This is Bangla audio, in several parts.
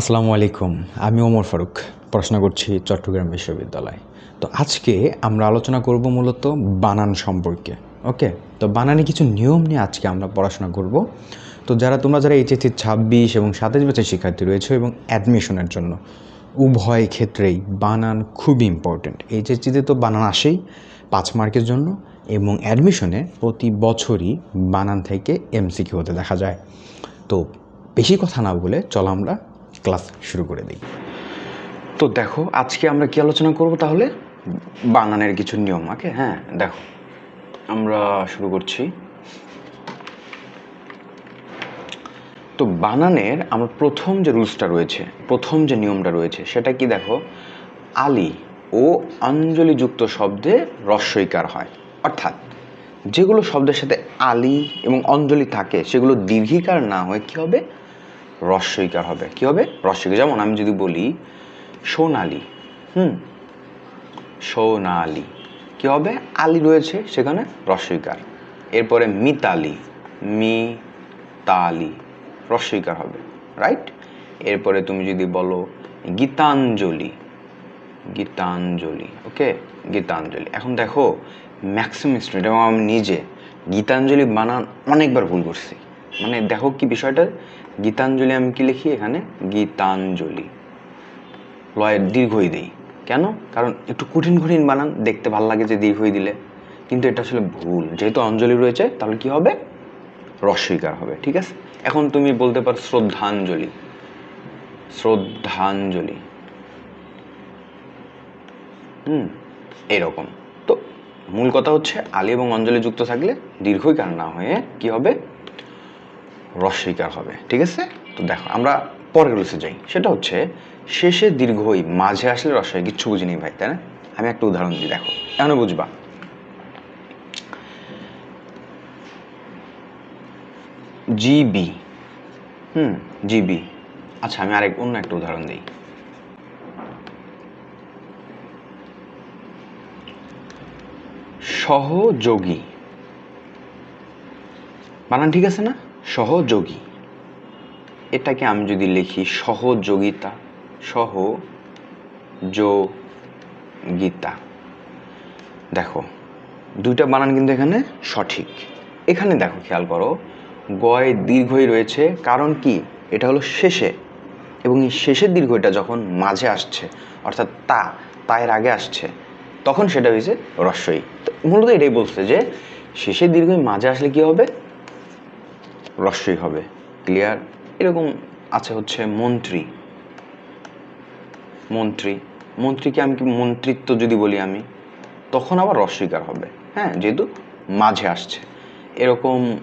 আসসালামু আলাইকুম, আমি ওমর ফারুক পড়াশোনা করছি চট্টগ্রাম বিশ্ববিদ্যালয়। তো আজকে আমরা আলোচনা করব মূলত বানান সম্পর্কে, ওকে? তো বানানে কিছু নিয়ম নিয়ে আজকে আমরা পড়াশোনা করব। তো যারা, তোমরা যারা এইচএসসি ছাব্বিশ এবং সাতাশ বছর শিক্ষার্থী রয়েছে এবং অ্যাডমিশনের জন্য, উভয় ক্ষেত্রেই বানান খুবই ইম্পর্ট্যান্ট এইচএসসিতে তো বানান আসেই পাঁচ মার্কের জন্য এবং অ্যাডমিশনে প্রতি বছরই বানান থেকে এমসিকিউ হতে দেখা যায়। তো বেশি কথা না বলে চলো আমরা ক্লাস শুরু করে দিই। তো দেখো, আজকে আমরা কি আলোচনা করব তাহলে? বানানের কিছু নিয়ম, ওকে? হ্যাঁ দেখো। আমরা শুরু করছি। তো বানানের আমার প্রথম যে রুলসটা রয়েছে, প্রথম যে নিয়মটা রয়েছে, সেটা কি দেখো? আলি ও অঞ্জলিযুক্ত শব্দে রস্বইকার হয়। অর্থাৎ যেগুলো শব্দের সাথে আলি এবং অঞ্জলি থাকে, সেগুলো দীর্ঘিকার না হয়ে কি হবে? রস্বইকার হবে। কি হবে? রস্বইকার যেমন আমি যদি বলি, সোনালি, হুম? সোনালি। কি হবে? আলি রয়েছে সেখানে রস্বইকার এরপরে মিতালি মি তালি রস্বইকার হবে রাইট এরপরে তুমি যদি বলো, গীতাঞ্জলি গীতাঞ্জলি ওকে গীতাঞ্জলি। এখন দেখো ম্যাক্সিমাম স্টুডেন্ট এবং আমি নিজে, গীতাঞ্জলি বানান অনেকবার ভুল করছি। মানে দেখো কি বিষয়টা? গীতাঞ্জলি আমি কি লিখি এখানে? গীতাঞ্জলি। লয়ের দীর্ঘই দিই। কেন? কারণ একটু কঠিন কঠিন বানান, দেখতে ভালো লাগে যে দীর্ঘই দিলে। কিন্তু এটা আসলে ভুল। যেহেতু অঞ্জলি রয়েছে, তাহলে কি হবে? রস্বীকার হবে, ঠিক আছে? এখন তুমি বলতে পারো শ্রদ্ধাঞ্জলি। শ্রদ্ধাঞ্জলি। হুম, এরকম। তো মূল কথা হচ্ছে আলি এবং অঞ্জলি যুক্ত থাকলে দীর্ঘইকার না হয়ে কি হবে? রস্বীকার হবে, ঠিক আছে? তো দেখো, আমরা পরের রুলসে যাই। সেটা হচ্ছে, শেষে দীর্ঘই, মাঝে আসলে রস্বই কিচ্ছু বুঝিনি ভাই, তাই না? আমি একটা উদাহরণ দিই, দেখো এমন বুঝবা। জিবি হুম জিবি আচ্ছা আমি আরেক, অন্য একটা উদাহরণ দিই। সহযোগী। বানান ঠিক আছে না? সহযোগী। এটাকে আমি যদি লিখি সহযোগিতা সহযোগিতা। দেখো, দুইটা বানান কিন্তু এখানে সঠিক। এখানে দেখো, খেয়াল করো, গয় দীর্ঘই রয়েছে, কারণ কি? এটা হলো শেষে। এবং এই শেষের দীর্ঘটা যখন মাঝে আসছে, অর্থাৎ তা, তায়ের আগে আসছে, তখন সেটা হয়েছে রস্বই তো মূলত এটাই বলছে যে, শেষের দীর্ঘই মাঝে আসলে কি হবে? রস্বই হবে ক্লিয়ার এরকম আছে হচ্ছে মন্ত্রী। মন্ত্রী, মন্ত্রীকে আমি কি মন্ত্রিত্ব যদি বলি আমি, তখন আবার রস্বীকার হবে। হ্যাঁ যেহেতু মাঝে আসছে। এরকম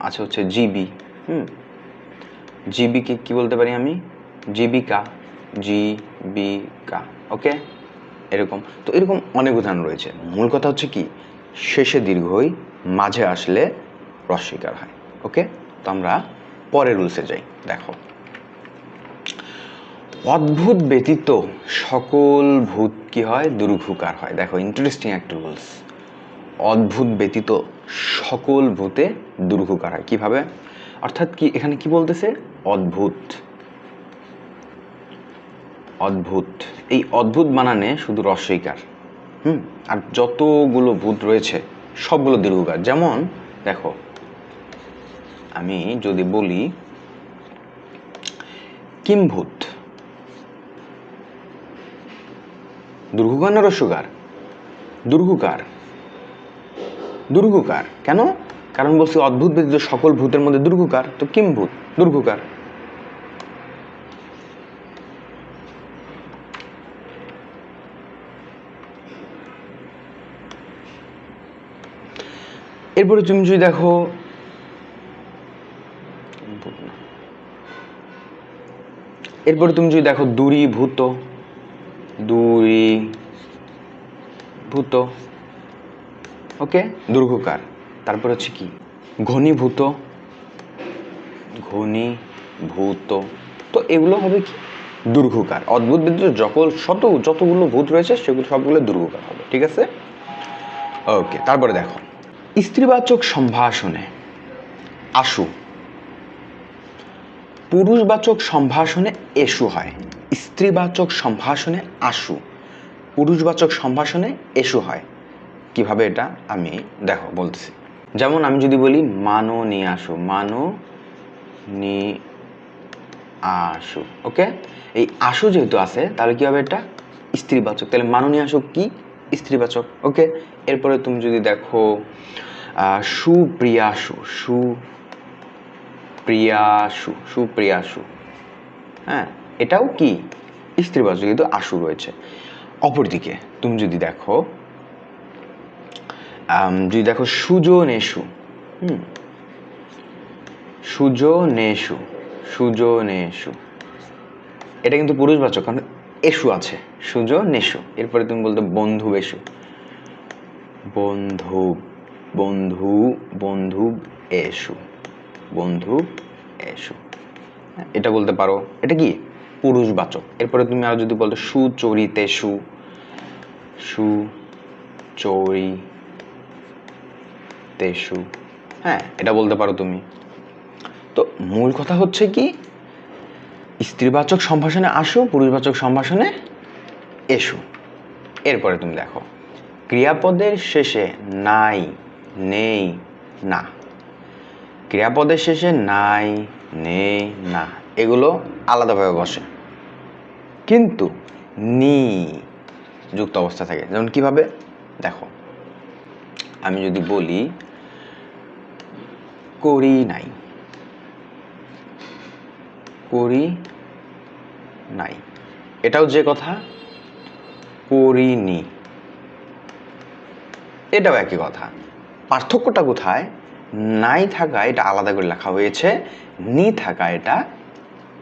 আছে হচ্ছে জিবি, হুম? জিবিকে কি বলতে পারি আমি? জীবিকা জীবিকা, ওকে? এরকম। তো এরকম অনেক উদাহরণ রয়েছে। মূল কথা হচ্ছে কি, শেষে দীর্ঘই মাঝে আসলে রস্বীকার হয়। ওকে? তো আমরা পরের রুলসে যাই, দেখো। অদ্ভুত ব্যতীত সকল ভূত কি হয়? দুর্ঘুকার হয়। দেখো ইন্টারেস্টিং একটা রুলস অদ্ভুত ব্যতীত সকল ভূতে দুর্ঘুকার হয়। কীভাবে? অর্থাৎ কি, এখানে কি বলতেছে? অদ্ভুত। অদ্ভুত। এই অদ্ভুত বানানে শুধু রস্বইকার হুম? আর যতগুলো ভূত রয়েছে, সবগুলো দীর্ঘকার। যেমন, দেখো আমি যদি বলি কিমভূত দুর্ঘুকার রস্যকার দুর্ঘুকার দুর্ঘুকার কেন? কারণ বলছি অদ্ভুত ব্যতীত সকল ভূতের মধ্যে দুর্ঘুকার তো কিমভূত দুর্ঘুকার এরপরে তুমি যদি দেখো এরপরে তুমি যদি দেখো দূরীভূত দূরীভূত, ওকে? দুর্ঘকার। তারপর হচ্ছে কি? ঘনীভূত ঘনীভূত। তো এগুলো হবে কি? দুর্ঘকার। অদ্ভুত বিদ্যুৎ যকল শত, যতগুলো ভূত রয়েছে, সেগুলো সবগুলো দুর্ঘকার হবে, ঠিক আছে? ওকে, তারপরে দেখো। স্ত্রীবাচক সম্ভাষণে আশু পুরুষবাচক সম্ভাষণে এসু হয়, স্ত্রীবাচক সম্ভাষণে আশু। পুরুষবাচক সম্ভাষণে এসু হয়। কীভাবে এটা আমি, দেখো, বলতেছি। যেমন আমি যদি বলি, মানো নিয়ে আসো মানো নি আশু ওকে? এই আশু যেহেতু আছে, তাহলে কি হবে এটা? স্ত্রীবাচক। তাহলে মাননীয় আসুক কি? স্ত্রীবাচক, ওকে? এরপরে তুমি যদি দেখো সুপ্রিয়াসু সু প্রিয়াসু সুপ্রিয়াসু হ্যাঁ এটাও কি? স্ত্রীবাচক, কিন্তু আশু রয়েছে। অপরদিকে, তুমি যদি দেখো যদি দেখো সুজনেশু, হুম, সুজনেশু সুজনেশু। এটা কিন্তু পুরুষবাচক, কারণ এসু আছে, সুজনেশু। এরপরে তুমি বলতে বন্ধু বেশু বন্ধু বন্ধু বন্ধু এসু। বন্ধু এসু। এটা বলতে পারো এটা কি? পুরুষবাচক। এরপরে তুমি আর যদি বলতো সুচরিতে সু সু। চরি তেসু হ্যাঁ। এটা বলতে পারো তুমি। তো মূল কথা হচ্ছে কি? স্ত্রীবাচক সম্ভাষণে আসো পুরুষবাচক সম্ভাষণে এসো। এরপরে তুমি দেখো। ক্রিয়াপদের শেষে নাই নেই না। ক্রিয়াপদের শেষে নাই, নেই, না, এগুলো আলাদাভাবে বসে। কিন্তু নি যুক্ত অবস্থা থাকে। যেমন কীভাবে? দেখো, আমি যদি বলি, করি নাই। করি নাই। এটাও যে কথা করিনি এটাও একই কথা। পার্থক্যটা কোথায়? নাই থাকা এটা আলাদা করে লেখা হয়েছে, নি থাকা এটা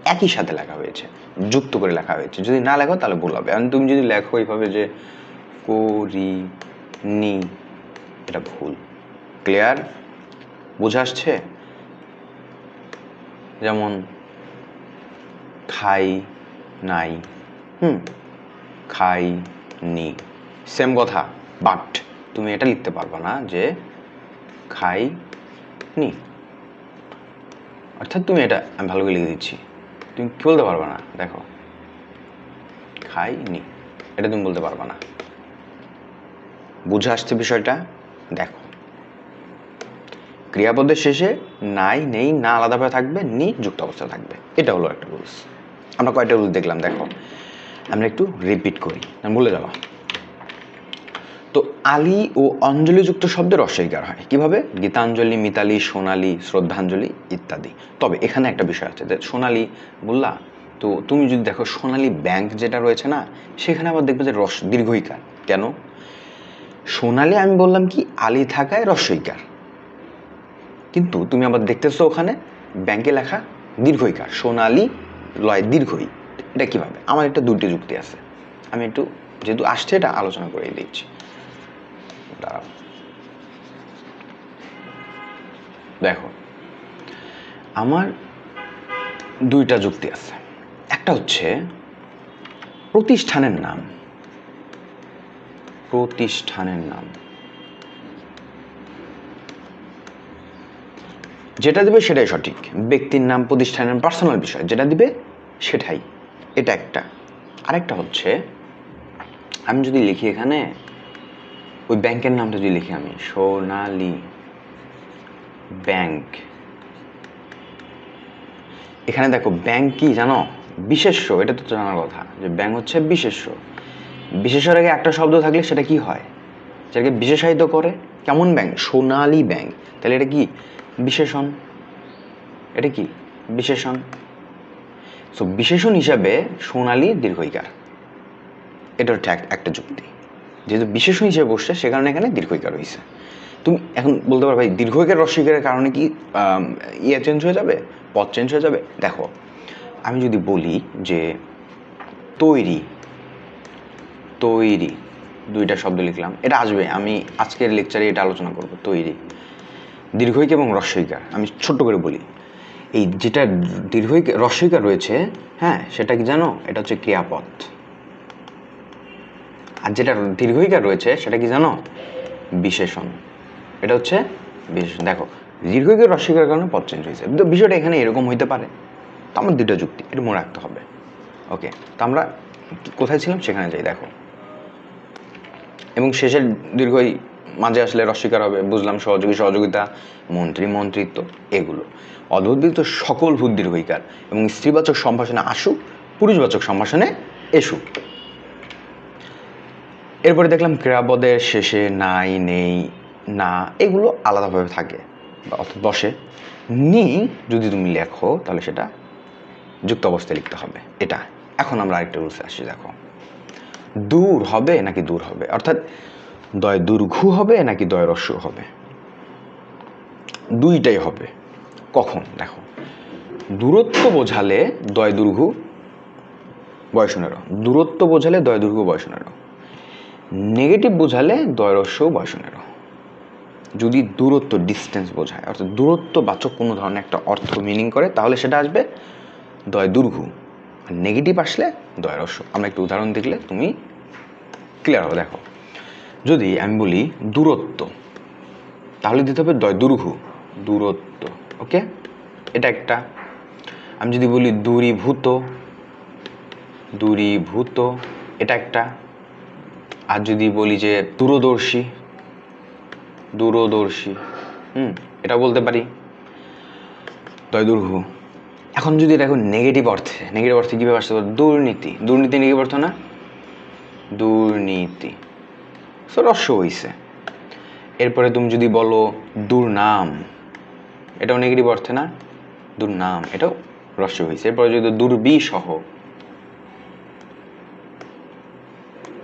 একই সাথে লেখা হয়েছে, যুক্ত করে লেখা হয়েছে। যদি না লেখো তাহলে ভুল হবে। আর তুমি যদি লেখো এইভাবে যে করি, নি, এটা ভুল। ক্লিয়ার বুঝে আসছে? যেমন খাই, নাই, হুম, খাই, নি সেম কথা বাট তুমি এটা লিখতে পারবে না যে খাই নি। অর্থাৎ তুমি এটা আমি ভালো করে লিখে দিচ্ছি। তুমি কি বলতে পারবে না? দেখো। খাই নি। এটা তুমি বলতে পারবে না। বুঝে আসছে বিষয়টা? দেখো। ক্রিয়াপদের শেষে নাই, নেই, না আলাদাভাবে থাকবে, নি যুক্ত অবস্থা থাকবে। এটা হলো একটা রুলস আমরা কয়টা রুলস দেখলাম? দেখো। আমরা একটু রিপিট করি। বলে যাওয়া তো আলী ও অঞ্জলিযুক্ত শব্দের অস্বীকার হয়। কীভাবে? গীতাঞ্জলি, মিতালি, সোনালি, শ্রদ্ধাঞ্জলি ইত্যাদি। তবে এখানে একটা বিষয় আছে যে সোনালি বললা তো তুমি যদি দেখো সোনালি ব্যাংক যেটা রয়েছে না, সেখানে আবার দেখবে যে রস দীর্ঘইকার। কেন? সোনালি আমি বললাম কি, আলী থাকায় রস্বইকার কিন্তু তুমি আবার দেখতেছো ওখানে ব্যাংকে লেখা দীর্ঘইকার, সোনালি লয় দীর্ঘই। এটা কীভাবে? আমার একটা দুটি যুক্তি আছে। আমি একটু যেহেতু আসছে এটা আলোচনা করে দিচ্ছি। দাঁড়াও। দেখো, আমার দুইটা যুক্তি আছে। একটা হচ্ছে, প্রতিষ্ঠানের নাম। প্রতিষ্ঠানের নাম। যেটা দিবে সেটাই সঠিক। ব্যক্তির নাম, প্রতিষ্ঠানের পার্সোনাল বিষয়। যেটা দিবে সেটাই। এটা একটা। আরেকটা হচ্ছে, আমি যদি লিখি এখানে ওই ব্যাংকের নামটা যদি লিখি আমি, সোনালী ব্যাংক। এখানে দেখো, ব্যাংক কি জানো? বিশেষ্য, এটা তো জানার কথা, যে ব্যাংক হচ্ছে বিশেষ্য। বিশেষের আগে একটা শব্দ থাকলে সেটা কি হয়? সেটাকে বিশেষায়িত করে। কেমন ব্যাংক? সোনালী ব্যাংক। তাহলে এটা কি? বিশেষণ। এটা কি? বিশেষণ। সো বিশেষণ হিসাবে সোনালী দীর্ঘইকার। এটা হচ্ছে একটা যুক্তি। যেহেতু বিশেষণ হিসেবে বসছে, সে কারণে এখানে দীর্ঘইকার হয়েছে তুমি এখন বলতে পারো ভাই, দীর্ঘইকার রস্বইকারের কারণে কি ইয়ে চেঞ্জ হয়ে যাবে? পথ চেঞ্জ হয়ে যাবে? দেখো, আমি যদি বলি যে তৈরি তৈরি, দুইটা শব্দ লিখলাম, এটা আসবে, আমি আজকের লেকচারে এটা আলোচনা করব, তৈরি। দীর্ঘইক এবং রস্বইকার আমি ছোট্ট করে বলি। এই যেটা দীর্ঘইক রস্বইকার রয়েছে হ্যাঁ সেটা কি জানো? এটা হচ্ছে ক্রিয়াপদ আর যেটা দীর্ঘইকার রয়েছে, সেটা কি জানো? বিশেষণ। এটা হচ্ছে বিশেষণ। দেখো দীর্ঘইকার রস্বইকার কারণে পদ চেঞ্জ হয়েছে। তো বিষয়টা এখানে এরকম হইতে পারে। তো আমার দুটো যুক্তি, এটা মনে রাখতে হবে। ওকে তো আমরা কোথায় ছিলাম? সেখানে যাই, দেখো। এবং শেষের দীর্ঘই মাঝে আসলে রস্বীকার হবে, বুঝলাম, সহযোগী, সহযোগিতা, মন্ত্রী, মন্ত্রিত্ব, এগুলো। অদ্ভুত সকল ভূত দীর্ঘইকার এবং স্ত্রীবাচক সম্ভাষণে আসুক, পুরুষবাচক সম্ভাষণে এসুক। এরপরে দেখলাম ক্রিয়াপদের শেষে নাই, নেই, না, এগুলো আলাদাভাবে থাকে বা অর্থাৎ বসে। নি যদি তুমি লেখো, তাহলে সেটা যুক্ত অবস্থায় লিখতে হবে। এটা। এখন আমরা আরেকটা রুলসে আসি, দেখো। দূর হবে নাকি দূর হবে? অর্থাৎ দয় দুর্ঘু হবে নাকি দয় রস্য হবে? দুইটাই হবে। কখন? দেখো। দূরত্ব বোঝালে দয় দুর্ঘু বয়সনেরও দূরত্ব বোঝালে দয় দুর্ঘু বয়সনেরও নেগেটিভ বোঝালে দয় রস্য বয়সনেরও যদি দূরত্ব ডিস্টেন্স বোঝায়, অর্থাৎ দূরত্ব বাচক কোনো ধরনের একটা অর্থ মিনিং করে, তাহলে সেটা আসবে দয় দুর্ঘু আর নেগেটিভ আসলে দয় রস্য আমরা একটু উদাহরণ দেখলে তুমি ক্লিয়ার হবে, দেখো। যদি আমি বলি দূরত্ব, তাহলে দিতে হবে দয় দুর্ঘু দূরত্ব ওকে এটা একটা। আমি যদি বলি দূরীভূত দূরীভূত, এটা একটা। আর যদি বলি যে দূরদর্শী দূরদর্শী, হুম, এটা বলতে পারি? দয় দুর্ঘু এখন যদি দেখো নেগেটিভ অর্থে নেগেটিভ অর্থে কীভাবে আসতে পারে? দুর্নীতি। দুর্নীতি নেগেটিভ অর্থ না? দুর্নীতি। সো রস্য হইছে। এরপরে তুমি যদি বলো দুর্নাম, এটাও নেগেটিভ অর্থে না? দুর্নাম, এটাও রস্য হয়েছে এরপরে যদি দুর্বিসহ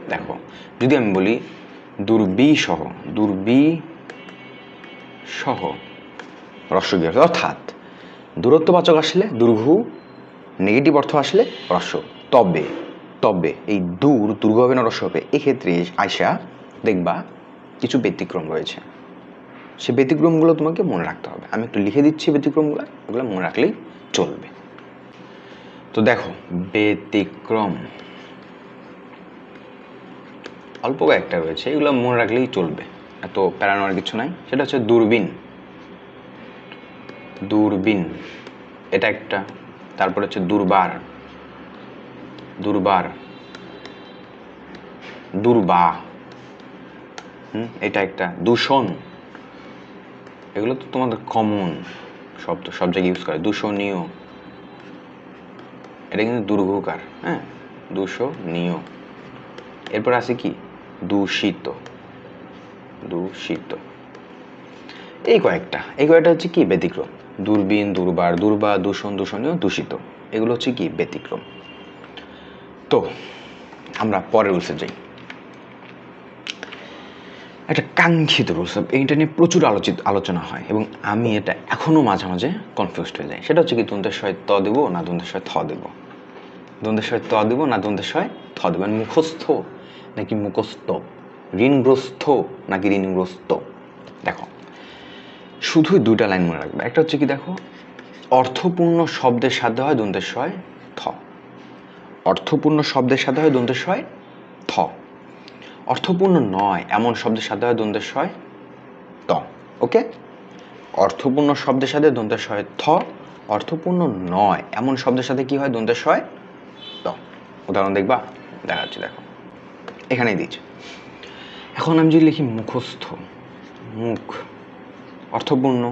দেখো যদি আমি বলি দুর্বিসহ দুর্বি সহ রস্য গিয়ে অর্থাৎ দূরত্ববাচক আসলে দুর্ঘু নেগেটিভ অর্থ আসলে রস্য। তবে তবে এই দূর দুর্ঘ হবে না রস্য হবে এক্ষেত্রে আয়সা দেখবা কিছু ব্যতিক্রম রয়েছে। সে ব্যতিক্রমগুলো তোমাকে মনে রাখতে হবে। আমি একটু লিখে দিচ্ছি ব্যতিক্রমগুলো এগুলো মনে রাখলেই চলবে। তো দেখো, ব্যতিক্রম। অল্প কয়েকটা রয়েছে, এগুলো মনে রাখলেই চলবে। এত প্যারানোর কিছু নাই। সেটা হচ্ছে দূরবীন। দূরবীন, এটা একটা। তারপর হচ্ছে দুর্বার। দুর্বার। দুর্বা। হুম, এটা একটা। দূষণ। এগুলো তো তোমাদের কমন শব্দ, সব জায়গায় ইউজ করে। দূষণীয়। এটা কিন্তু দুর্ঘকার হ্যাঁ? দূষণীয়। এরপর আছে কি? দূষিত। দূষিত। এই কয়েকটা। এই কয়েকটা হচ্ছে কি? ব্যতিক্রম। দূরবীন, দুর্বার, দুর্বা, দূষণ, দূষণীয়, দূষিত। এগুলো হচ্ছে কি? ব্যতিক্রম। তো, আমরা পরের রুলসে যাই। একটা কাঙ্ক্ষিত রুলস এইটা নিয়ে প্রচুর আলোচিত, আলোচনা হয় এবং আমি এটা এখনও মাঝে মাঝে কনফিউজড হয়ে যাই। সেটা হচ্ছে কি, দ্বন্দ্বের সয় ত দেবো না দ্বন্দ্বের সয় থ দেবো? দ্বন্দ্বের সয় ত দেবো না দ্বন্দ্বের সয় থ দেবো? মানে মুখস্থ নাকি মুখস্থ? ঋণগ্রস্ত নাকি ঋণগ্রস্ত? দেখো, শুধুই দুইটা লাইন মনে রাখবে। একটা হচ্ছে কি দেখো, অর্থপূর্ণ শব্দের সাথে হয় সয় থ। অর্থপূর্ণ শব্দের সাথে হয় সয় থ। অর্থপূর্ণ নয়, এমন শব্দের সাথে হয় সয় ত। ওকে? অর্থপূর্ণ শব্দের সাথে সয় থ। অর্থপূর্ণ নয়, এমন শব্দের সাথে কি হয়? সয় ত। উদাহরণ দেখবা, দেখাচ্ছি, দেখো। এখানেই দিচ্ছে এখন আমি যদি লিখি মুখস্থ, মুখ, অর্থপূর্ণ,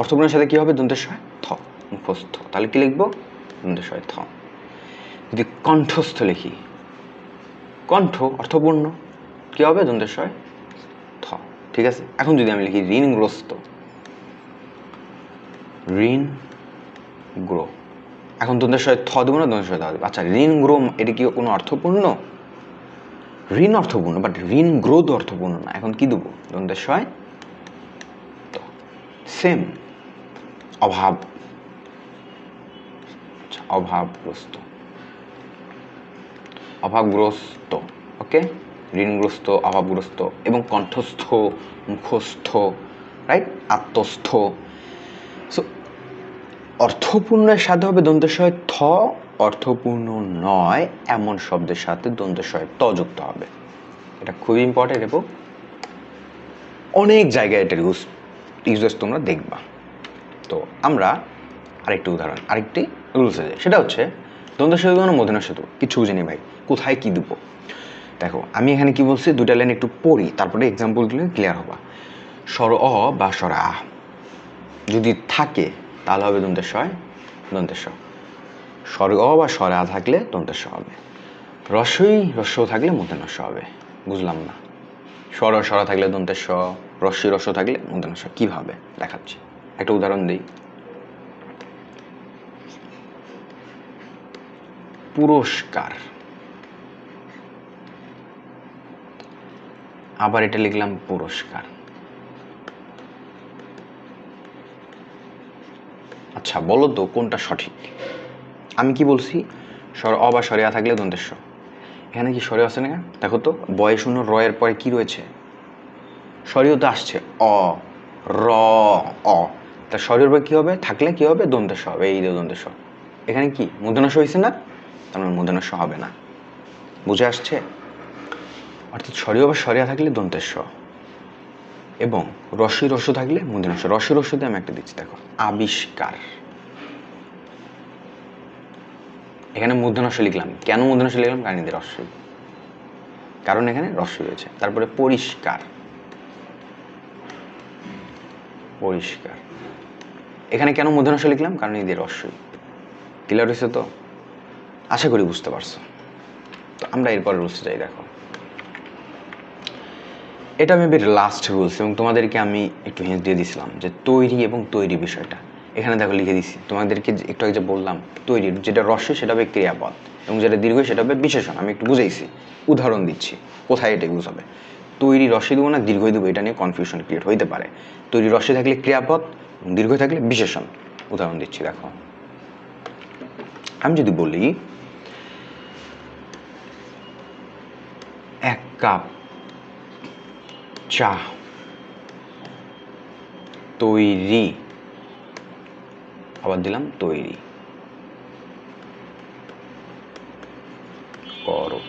অর্থপূর্ণের সাথে কী হবে? দন্তের সয় থ, মুখস্থ। তাহলে কি লিখব? দন্তের সয় থ। যদি কণ্ঠস্থ লিখি, কণ্ঠ, অর্থপূর্ণ, কী হবে? দন্তের সয় থ। ঠিক আছে? এখন যদি আমি লিখি ঋণগ্রস্ত ঋণ গ্রো এখন দন্তের সয় থ দেবো না? দন্তের থ দেবো। আচ্ছা ঋণ গ্রো এটা কি কোনো অর্থপূর্ণ? ঋণ অর্থপূর্ণ বাট ঋণ গ্রোথ অর্থপূর্ণ না। এখন কি দেবো? সয় সেম অভাব। আচ্ছা, অভাবগ্রস্ত। অভাবগ্রস্ত ওকে ঋণগ্রস্ত অভাবগ্রস্ত এবং কণ্ঠস্থ মুখস্থ রাইট আত্মস্থ। সো অর্থপূর্ণের সাথে হবে দন্তেশ্বয় থ অর্থপূর্ণ নয়, এমন শব্দের সাথে দন্তেশ্বয় ত যুক্ত হবে। এটা খুবই ইম্পর্টেন্ট এবং অনেক জায়গায় এটার ইউজ ইউজেস তোমরা দেখবা। তো আমরা আরেকটি উদাহরণ, আরেকটি রুলস আছে সেটা হচ্ছে, দ্বন্দ্ব সেতু মানে মদিনা সেতু। কিছু বুঝিনি ভাই, কোথায় কি দেবো? দেখো, আমি এখানে কি বলছি দুটা লাইন একটু পড়ি, তারপরে এক্সাম্পল দিলে ক্লিয়ার হবা। স্বর অ বা স্বর আ। যদি থাকে, তাহলে হবে দন্তেশ্বয় দন্তেশ্ব স্বর অ বা স্বর থাকলে দন্তেশ্ব হবে রসই রস্য থাকলে মূর্ধন্যস্ব হবে। বুঝলাম না। স্বর স্বর থাকলে দন্তেশ্ব রস্যই রস্য থাকলে মূর্ধন্যস্ব কীভাবে? দেখাচ্ছি। একটা উদাহরণ দিই। পুরস্কার। আবার এটা লিখলাম পুরস্কার। আচ্ছা বলো তো কোনটা সঠিক? আমি কি বলছি? স্বর অ বা স্বরিয়া থাকলে দন্তেশ্ব এখানে কি স্বরে আছে না? দেখো তো, বয় শূন্য রয়ের পরে কি রয়েছে? স্বরীয় তো আসছে, অ, র, অ। তা স্বরের পরে কী হবে? থাকলে কি হবে? দন্তেশ্ব হবে, এই দন্তেশ্ব এখানে কি? মূর্ধনাস্য হয়েছে না? তার মানে মূর্ধনাস্য হবে না। বুঝে আসছে? অর্থাৎ স্বরীয় বা স্বরিয়া থাকলে দন্তেশ্ব এবং রসই রস্য থাকলে মূর্ধনাস্য রসই রস্যতে আমি একটা দিচ্ছি, দেখো। আবিষ্কার। এখানে মূর্ধনাস্য লিখলাম কেন মূর্ধনাস্য লিখলাম কারণ এদের রস্যই কারণ এখানে রস্য রয়েছে। তারপরে পরিষ্কার। পরিষ্কার। এখানে কেন মূর্ধনাস্য লিখলাম কারণ এদের রস্যই ক্লিয়ার হয়েছে তো? আশা করি বুঝতে পারছ। তো আমরা এরপর রুলসে যাই, দেখো। এটা আমি লাস্ট রুলস এবং তোমাদেরকে আমি একটু হিন্স দিয়ে দিছিলাম যে তৈরি এবং তৈরি বিষয়টা। এখানে দেখো লিখে দিছি। তোমাদেরকে একটু আগে যে বললাম, তৈরি যেটা রস্য সেটা হবে ক্রিয়াপদ এবং যেটা দীর্ঘ সেটা হবে বিশেষণ। আমি একটু বুঝাইছি, উদাহরণ দিচ্ছি, কোথায় এটা ইউজ হবে? তৈরি রসে দেবো না দীর্ঘ দেবো, এটা নিয়ে কনফিউশন ক্রিয়েট হইতে পারে। তৈরি রসে থাকলে ক্রিয়াপদ এবং দীর্ঘ থাকলে বিশেষণ। উদাহরণ দিচ্ছি, দেখো। আমি যদি বলি, এক কাপ চা তৈরি আবার দিলাম, তৈরি। করো।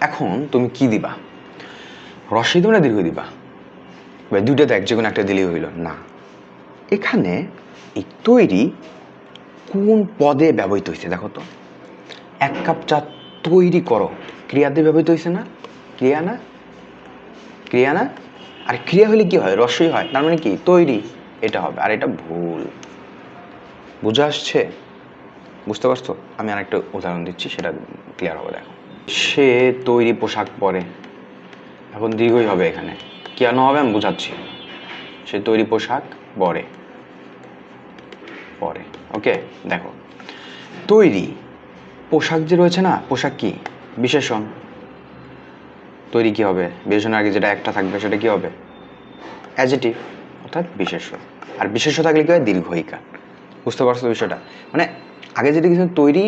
এখন তুমি কি দিবা? রসই দিবা না দীর্ঘ দিবা? বা দুইটা দেখ যে কোনো একটা দিলেই হইল। না। এখানে এই তৈরি কোন পদে ব্যবহৃত হয়েছে দেখো তো। এক কাপ চা তৈরি করো। ক্রিয়াতে ব্যবহৃত হয়েছে না? ক্রিয়া না? ক্রিয়া না? আর ক্রিয়া হলে কি হয়? রসই হয়। তার মানে কি? তৈরি। এটা হবে। আর এটা ভুল। বুঝে আসছে? বুঝতে পারছ? আমি আর একটা উদাহরণ দিচ্ছি, সেটা ক্লিয়ার হবে, দেখো। সে তৈরি পোশাক পরে, এখন দীর্ঘই হবে এখানে। কেন হবে আমি বুঝাচ্ছি। সে তৈরি পোশাক পরে। পরে ওকে দেখো, তৈরি পোশাক যে রয়েছে না, পোশাক কি? বিশেষণ। তৈরি কি হবে? বিশেষণের আগে যেটা একটা থাকবে, সেটা কি হবে? অ্যাজেটিভ অর্থাৎ বিশেষ আর বিশেষ থাকলে কি হয়? দীর্ঘইকা। বুঝতে পারছ বিষয়টা? মানে আগে যেটা কিছু তৈরি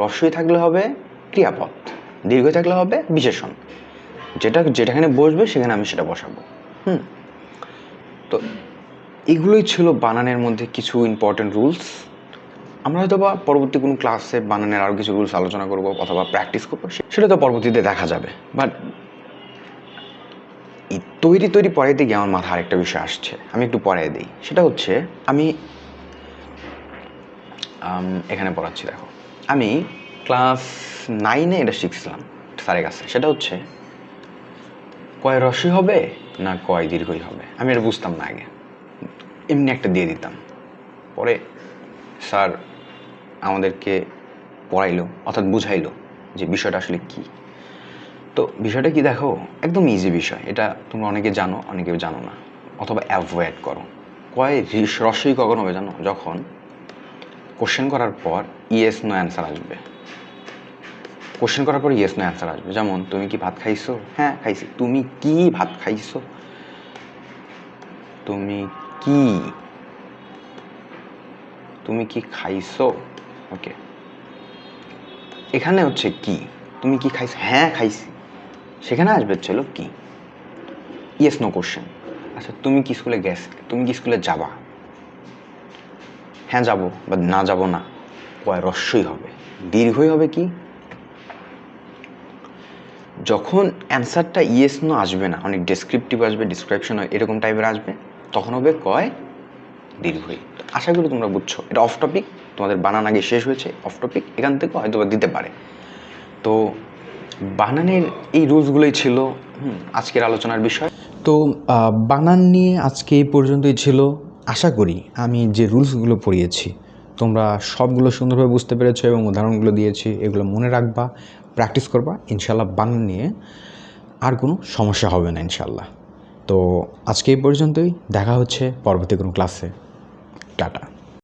রস্যই থাকলে হবে ক্রিয়াপদ দীর্ঘ থাকলে হবে বিশেষণ যেটা যেটাখানে বসবে সেখানে আমি সেটা বসাবো। হুম? তো এগুলোই ছিল বানানের মধ্যে কিছু ইম্পর্টেন্ট রুলস আমরা হয়তো বা পরবর্তী কোনো ক্লাসে বানানের আরও কিছু রুলস আলোচনা করব অথবা প্র্যাকটিস করব সেটা তো পরবর্তীতে দেখা যাবে। বাট তৈরি তৈরি পরে দিকে আমার মাথা আরেকটা বিষয় আসছে। আমি একটু পরে দিই। সেটা হচ্ছে আম, এখানে পড়াচ্ছি, দেখো। আমি ক্লাস নাইনে এটা শিখছিলাম, স্যারের কাছে। সেটা হচ্ছে, কয় রসই হবে না কয় দীর্ঘই হবে? আমি এটা বুঝতাম না আগে। এমনি একটা দিয়ে দিতাম। পরে স্যার আমাদেরকে পড়াইলো, অর্থাৎ বুঝাইলো যে বিষয়টা আসলে কি। তো বিষয়টা কি দেখো, একদম ইজি বিষয়। এটা তোমরা অনেকে জানো অনেকে জানো না। অথবা অ্যাভয়েড করো। কয় রিস- রসই কখন হবে জানো? যখন কোশ্চেন করার পর ইয়েস নো অ্যান্সার আসবে। কোশ্চেন করার পর ইয়েস নো অ্যান্সার আসবে। যেমন, তুমি কি ভাত খাইছো? হ্যাঁ খাইছি। তুমি কি ভাত খাইছো? তুমি কি? তুমি কি খাইছো? ওকে এখানে হচ্ছে কি? তুমি কি খাইছো? হ্যাঁ খাইছি। সেখানে আসবে চলো কি? ইয়েস নো কোশ্চেন আচ্ছা তুমি কি স্কুলে গেছ, তুমি কি স্কুলে যাবা? হ্যাঁ যাব বা না যাব না। কয় রস্যই হবে। দীর্ঘই হবে কি? যখন অ্যান্সারটা ইয়েস নো আসবে না, অনেক ডেসক্রিপটিভ আসবে ডিসক্রিপশন এরকম টাইপের আসবে, তখন হবে কয়? দীর্ঘই। আশা করি তোমরা বুঝছ। এটা অফ টপিক তোমাদের বানান আগে শেষ হয়েছে অফ টপিক এখান থেকে হয়তো দিতে পারে। তো বানানের এই রুলসগুলোই ছিল আজকের আলোচনার বিষয়। তো বানান নিয়ে আজকে এই পর্যন্তই ছিল। আশা করি আমি যে রুলসগুলো পড়িয়েছি, তোমরা সবগুলো সুন্দরভাবে বুঝতে পেরেছ এবং উদাহরণগুলো দিয়েছি, এগুলো মনে রাখবা প্র্যাকটিস করবা ইনশাল্লাহ বান নিয়ে আর কোনো সমস্যা হবে না ইনশাল্লাহ তো আজকে এই পর্যন্তই, দেখা হচ্ছে পরবর্তী কোনো ক্লাসে টাটা।